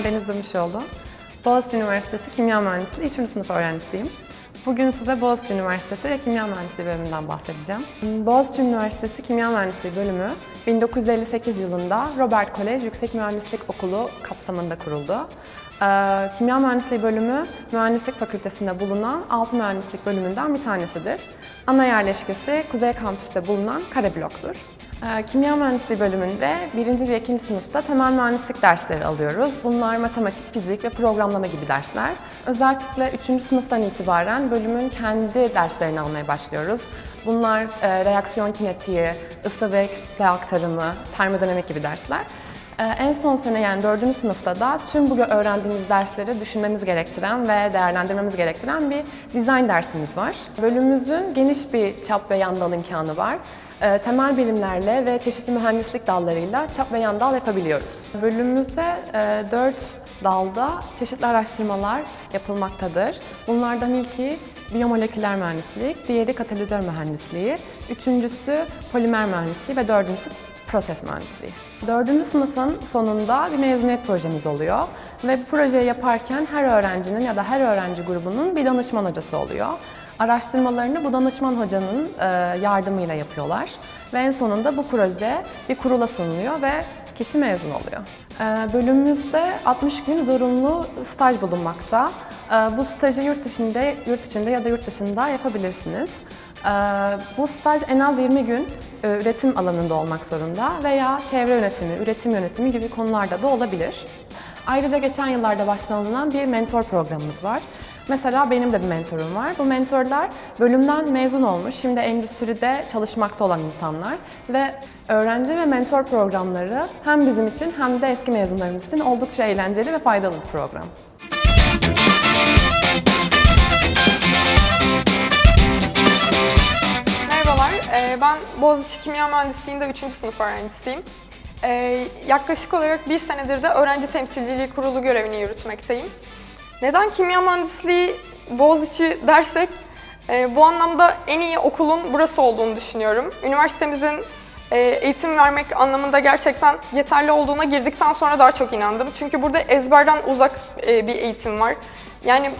Ben Deniz Dönüşoğlu. Boğaziçi Üniversitesi Kimya Mühendisliği 3. sınıf öğrencisiyim. Bugün size Boğaziçi Üniversitesi ve Kimya Mühendisliği bölümünden bahsedeceğim. Boğaziçi Üniversitesi Kimya Mühendisliği bölümü 1958 yılında Robert Kolej Yüksek Mühendislik Okulu kapsamında kuruldu. Ee, Kimya Mühendisliği bölümü Mühendislik Fakültesinde bulunan 6 mühendislik bölümünden bir tanesidir. Ana yerleşkesi Kuzey Kampüs'te bulunan kare bloktur. Ee, Kimya Mühendisliği bölümünde 1. ve 2. sınıfta temel mühendislik dersleri alıyoruz. Bunlar matematik, fizik ve programlama gibi dersler. Özellikle 3. sınıftan itibaren bölümün kendi derslerini almaya başlıyoruz. Bunlar e, reaksiyon kinetiği, ısı ve kütle aktarımı, termodinamik gibi dersler. Ee, En son sene yani 4. sınıfta da tüm bu öğrendiğimiz dersleri düşünmemiz gerektiren ve değerlendirmemiz gerektiren bir dizayn dersimiz var. Bölümümüzün geniş bir çap ve yan dal imkanı var. Ee, Temel bilimlerle ve çeşitli mühendislik dallarıyla çap ve yan dal yapabiliyoruz. Bölümümüzde 4 dalda çeşitli araştırmalar yapılmaktadır. Bunlardan ilki biyomoleküler mühendislik, diğeri katalizör mühendisliği, üçüncüsü polimer mühendisliği ve dördüncüsü proses mühendisliği. Dördüncü sınıfın sonunda bir mezuniyet projemiz oluyor ve bu projeyi yaparken her öğrencinin ya da her öğrenci grubunun bir danışman hocası oluyor. Araştırmalarını bu danışman hocanın e, yardımıyla yapıyorlar ve en sonunda bu proje bir kurula sunuluyor ve kişi mezun oluyor. E, Bölümümüzde 60 gün zorunlu staj bulunmakta. E, Bu stajı yurt dışında, yurt içinde ya da yurt dışında yapabilirsiniz. Bu staj en az 20 gün üretim alanında olmak zorunda veya çevre yönetimi, üretim yönetimi gibi konularda da olabilir. Ayrıca geçen yıllarda başlanılan bir mentor programımız var. Mesela benim de bir mentorum var. Bu mentorlar bölümden mezun olmuş, şimdi endüstride çalışmakta olan insanlar ve öğrenci ve mentor programları hem bizim için hem de eski mezunlarımız için oldukça eğlenceli ve faydalı bir program. Boğaziçi Kimya Mühendisliği'nde 3. sınıf öğrencisiyim. Ee, Yaklaşık olarak bir senedir de öğrenci temsilciliği kurulu görevini yürütmekteyim. Neden kimya mühendisliği Boğaziçi dersek, e, bu anlamda en iyi okulun burası olduğunu düşünüyorum. Üniversitemizin e, eğitim vermek anlamında gerçekten yeterli olduğuna girdikten sonra daha çok inandım. Çünkü burada ezberden uzak e, bir eğitim var. Yani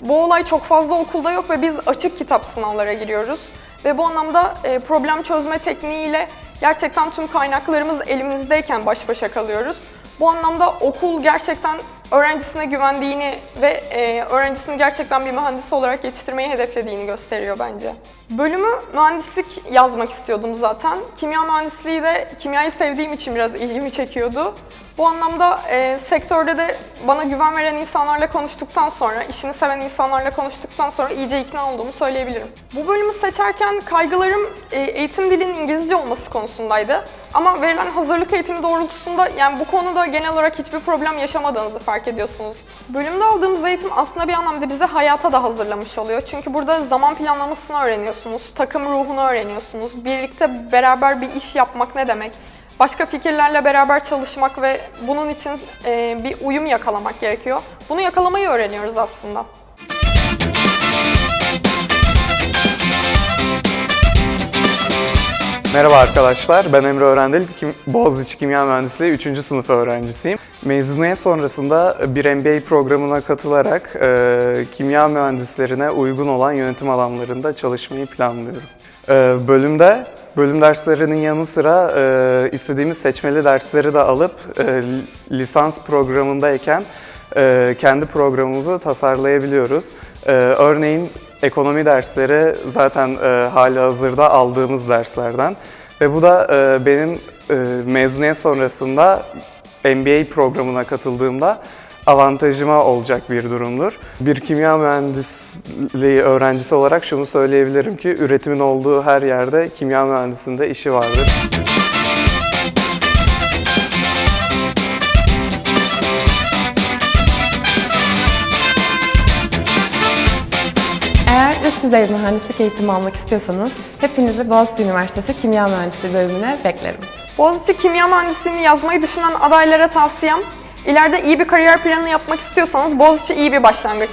bu olay çok fazla okulda yok ve biz açık kitap sınavlara giriyoruz. Ve bu anlamda e, problem çözme tekniğiyle gerçekten tüm kaynaklarımız elimizdeyken baş başa kalıyoruz. Bu anlamda okul gerçekten öğrencisine güvendiğini ve e, öğrencisini gerçekten bir mühendis olarak yetiştirmeyi hedeflediğini gösteriyor bence. Bölümü mühendislik yazmak istiyordum zaten. Kimya mühendisliği de kimyayı sevdiğim için biraz ilgimi çekiyordu. Bu anlamda e, sektörde de bana güven veren insanlarla konuştuktan sonra, işini seven insanlarla konuştuktan sonra iyice ikna olduğumu söyleyebilirim. Bu bölümü seçerken kaygılarım e, eğitim dilinin İngilizce olması konusundaydı. Ama verilen hazırlık eğitimi doğrultusunda yani bu konuda genel olarak hiçbir problem yaşamadığınızı fark ediyorsunuz. Bölümde aldığımız eğitim aslında bir anlamda bizi hayata da hazırlamış oluyor. Çünkü burada zaman planlamasını öğreniyorsunuz, takım ruhunu öğreniyorsunuz, birlikte beraber bir iş yapmak ne demek, başka fikirlerle beraber çalışmak ve bunun için bir uyum yakalamak gerekiyor. Bunu yakalamayı öğreniyoruz aslında. Merhaba arkadaşlar, ben Emre Öğrendil, Boğaziçi Kimya Mühendisliği 3. sınıf öğrencisiyim. Mezuniyet sonrasında bir MBA programına katılarak e, kimya mühendislerine uygun olan yönetim alanlarında çalışmayı planlıyorum. E, bölümde, bölüm derslerinin yanı sıra e, istediğimiz seçmeli dersleri de alıp e, lisans programındayken e, kendi programımızı tasarlayabiliyoruz. E, örneğin ekonomi dersleri zaten e, hali hazırda aldığımız derslerden ve bu da e, benim e, mezuniyet sonrasında MBA programına katıldığımda avantajıma olacak bir durumdur. Bir kimya mühendisliği öğrencisi olarak şunu söyleyebilirim ki üretimin olduğu her yerde kimya mühendisinde işi vardır. Düzey mühendislik eğitimi almak istiyorsanız hepinizi Boğaziçi Üniversitesi Kimya Mühendisliği bölümüne beklerim. Boğaziçi Kimya Mühendisliğini yazmayı düşünen adaylara tavsiyem, ileride iyi bir kariyer planı yapmak istiyorsanız Boğaziçi iyi bir başlangıç.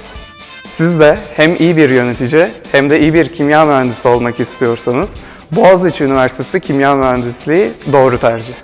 Siz de hem iyi bir yönetici hem de iyi bir kimya mühendisi olmak istiyorsanız Boğaziçi Üniversitesi Kimya Mühendisliği doğru tercih.